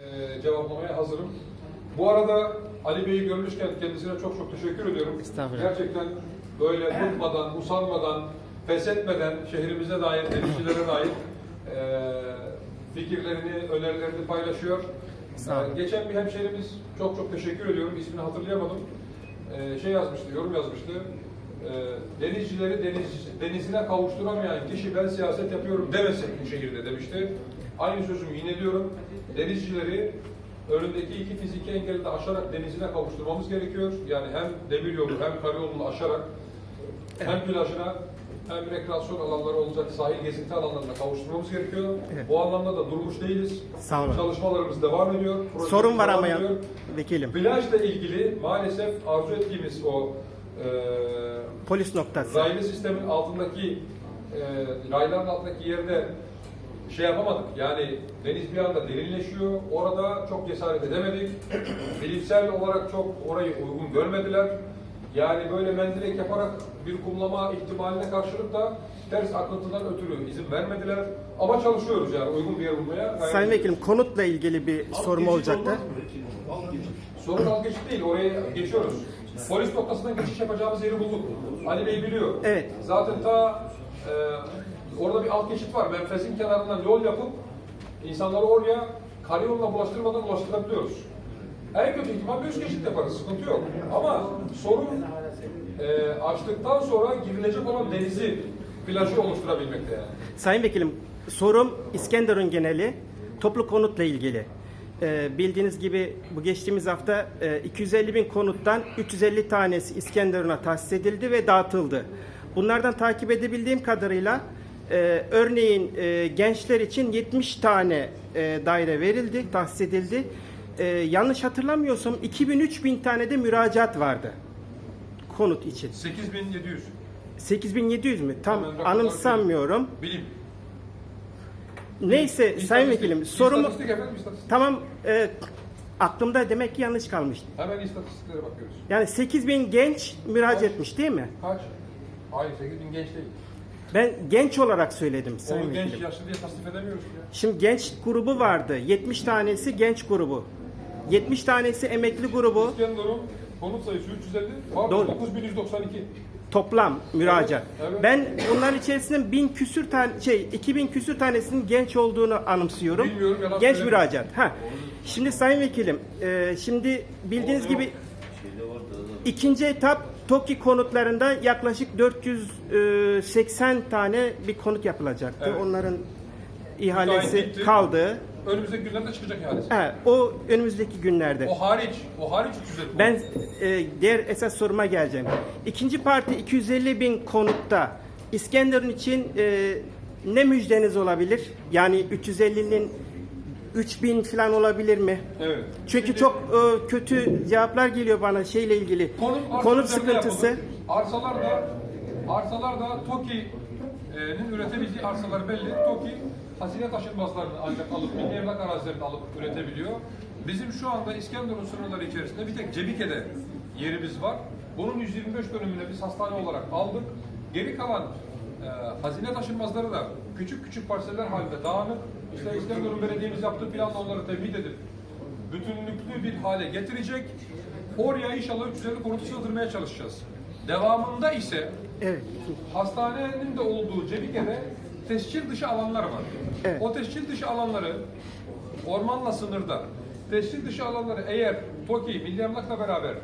Ee, cevaplamaya hazırım. Bu arada Ali Bey'i görmüşken kendisine çok çok teşekkür ediyorum. Estağfurullah. Gerçekten böyle durmadan, usanmadan, pes etmeden şehrimize dair, denizcilere dair e, fikirlerini, önerilerini paylaşıyor. Ee, geçen bir hemşehrimiz çok çok teşekkür ediyorum. İsmini hatırlayamadım. Ee, şey yazmıştı, yorum yazmıştı. Ee, denizcileri deniz, denizine kavuşturamayan kişi ben siyaset yapıyorum demesin bu şehirde demişti. Aynı sözümü yine diyorum. Denizcileri önündeki iki fiziki engeli de aşarak denizine kavuşturmamız gerekiyor. Yani hem demiryolu hem karayolunu aşarak hem plajına hem rekreasyon alanları olacak sahil gezinti alanlarına kavuşturmamız gerekiyor. Evet. Bu anlamda da durmuş değiliz. Sağ olun. Çalışmalarımız devam ediyor. Projelerimiz Sorun var ama ya, vekilim. Plajla ilgili maalesef arzu ettiğimiz o e, Polis noktası. raylı sistemin altındaki e, rayların altındaki yerde şey yapamadık. Yani deniz bir anda derinleşiyor. Orada çok cesaret edemedik. Bilimsel olarak çok orayı uygun görmediler. Yani böyle mendilek yaparak bir kumlama ihtimaline karşılık da ters akıntıdan ötürü izin vermediler. Ama çalışıyoruz yani uygun bir yer bulmaya. gayret Sayın. Vekilim konutla ilgili bir sorum olacaktı. Sorun alt geçit değil, oraya geçiyoruz. Polis noktasından geçiş yapacağımız yeri bulduk. Ali Bey biliyor. Evet. Zaten ta e, bir alt geçit var. Menfezin kenarından yol yapıp insanları oraya karayoluna bulaştırmadan ulaştırabiliyoruz. En kötü ihtimal bir üst geçit yaparız, sıkıntı yok. Ama sorun e, açtıktan sonra girilecek olan denizi, plajı oluşturabilmekte yani. Sayın Vekilim sorum İskenderun geneli toplu konutla ilgili. Ee, bildiğiniz gibi bu geçtiğimiz hafta e, 250 bin konuttan 350 tanesi İskenderun'a tahsis edildi ve dağıtıldı. Bunlardan takip edebildiğim kadarıyla e, örneğin e, gençler için 70 tane e, daire verildi, tahsis edildi. E, yanlış hatırlamıyorsam 2000-3000 tane de müracaat vardı konut için. 8700 8700 mü? Tam Hemen rakamları anımsamıyorum. bilim. Neyse İstatistik- Sayın Vekilim sorumu İstatistik efendim, istatistik. tamam e, aklımda demek ki yanlış kalmış. Hemen istatistiklere bakıyoruz. Yani 8000 genç müracaat etmiş değil mi? Kaç? Hayır 8 bin genç değil. Ben genç olarak söyledim Sayın Onu genç Vekilim. yaşlı diye tasnif edemiyoruz ya. Şimdi genç grubu vardı. 70 tanesi genç grubu. 70 tanesi emekli grubu. İskenderun konut sayısı 350, pardon Doğru. 9192. Toplam müracaat. Evet, evet. Ben bunların içerisinde 1000 küsür tane şey 2000 küsür tanesinin genç olduğunu anımsıyorum. Bilmiyorum, yalan genç söylemiyorum. müracaat. Ha. Şimdi Sayın Vekilim, e, şimdi bildiğiniz gibi ikinci etap TOKİ konutlarında yaklaşık 480 tane bir konut yapılacaktı. Evet. Onların ihalesi kaldı. Önümüzdeki günlerde çıkacak ihalesi. Ha, o önümüzdeki günlerde. O hariç, o hariç 350. Ben e, diğer esas soruma geleceğim. İkinci parti 250 bin konutta İskenderun için e, ne müjdeniz olabilir? Yani 350'nin 3000 falan olabilir mi? Evet. Çünkü Şimdi çok e, kötü cevaplar geliyor bana şeyle ilgili. konut, Konut sıkıntısı. Arsalar da arsalar da TOKİ'nin üretebildiği arsalar belli. TOKİ hazine taşınmazlarını ancak alıp milli emlak arazilerini alıp üretebiliyor. Bizim şu anda İskenderun sınırları içerisinde bir tek Cebike'de yerimiz var. Bunun 125 bölümüne biz hastane olarak aldık. Geri kalan e, hazine taşınmazları da küçük küçük parseller halinde dağınık. İşte İskenderun Belediye'miz yaptığı planla onları tebrik edip bütünlüklü bir hale getirecek. Oraya inşallah 350 konutu sığdırmaya çalışacağız. Devamında ise Evet. hastanenin de olduğu Cebike'de tescil dışı alanlar var. Evet. O tescil dışı alanları ormanla sınırda. Tescil dışı alanları eğer TOKİ, Milli Emlak'la beraber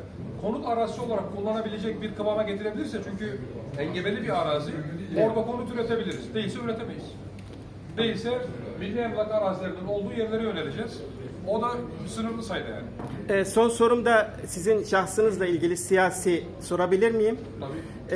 konut arazisi olarak kullanabilecek bir kıvama getirebilirse çünkü engebeli bir arazi orada konut üretebiliriz. Değilse üretemeyiz. Değilse Milli Emlak arazilerinin olduğu yerlere yöneleceğiz. O da sınırlı sayıda yani. E, son sorum da sizin şahsınızla ilgili siyasi sorabilir miyim? Tabii. E,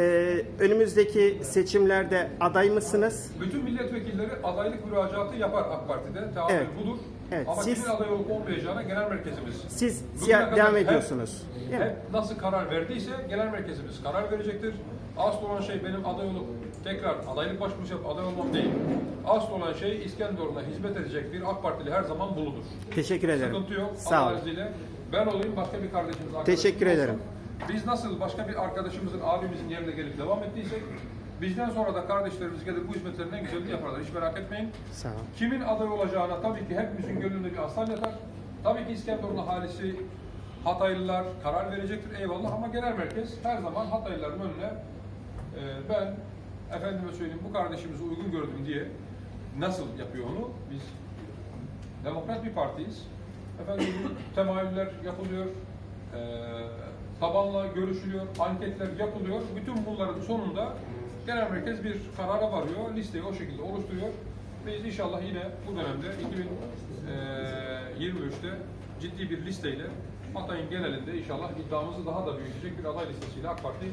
önümüzdeki seçimlerde aday mısınız? Bütün milletvekilleri adaylık müracaatı yapar AK Parti'de. Taahhüt Evet. budur. Evet, Ama siz- kimin aday olup olmayacağına genel merkezimiz. Siz Bugüne siya- kadar devam hep- ediyorsunuz. Değil mi? Hep nasıl karar verdiyse genel merkezimiz karar verecektir. Asıl olan şey benim aday olup tekrar adaylık başvurusu yapıp aday olmam değil. Asıl olan şey İskenderun'a hizmet edecek bir AK Partili her zaman bulunur. Teşekkür ederim. Sıkıntı yok. Sağ olun. izniyle ben olayım başka bir kardeşimiz arkadaşımız Teşekkür olsun. ederim. Biz nasıl başka bir arkadaşımızın, abimizin yerine gelip devam ettiysek bizden sonra da kardeşlerimiz gelir bu hizmetlerin en güzelini yaparlar. Hiç merak etmeyin. Sağ olun. Kimin aday olacağına tabii ki hepimizin gönlünde bir aslan yatar. Tabii ki İskenderun ahalisi Hataylılar karar verecektir eyvallah ama genel merkez her zaman Hataylıların önüne e, ben efendime söyleyeyim bu kardeşimizi uygun gördüm diye nasıl yapıyor onu? Biz demokrat bir partiyiz. Efendim temayüller yapılıyor, e, tabanla görüşülüyor, anketler yapılıyor. Bütün bunların sonunda genel merkez bir karara varıyor, listeyi o şekilde oluşturuyor. Biz inşallah yine bu dönemde 2023'te ciddi bir listeyle Hatay'ın genelinde inşallah iddiamızı daha da büyütecek bir aday listesiyle AK Parti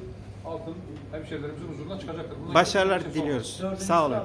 altın hemşehrilerimizin huzuruna çıkacaktır. Bundan Başarılar sormaz. diliyoruz. Sağ olun.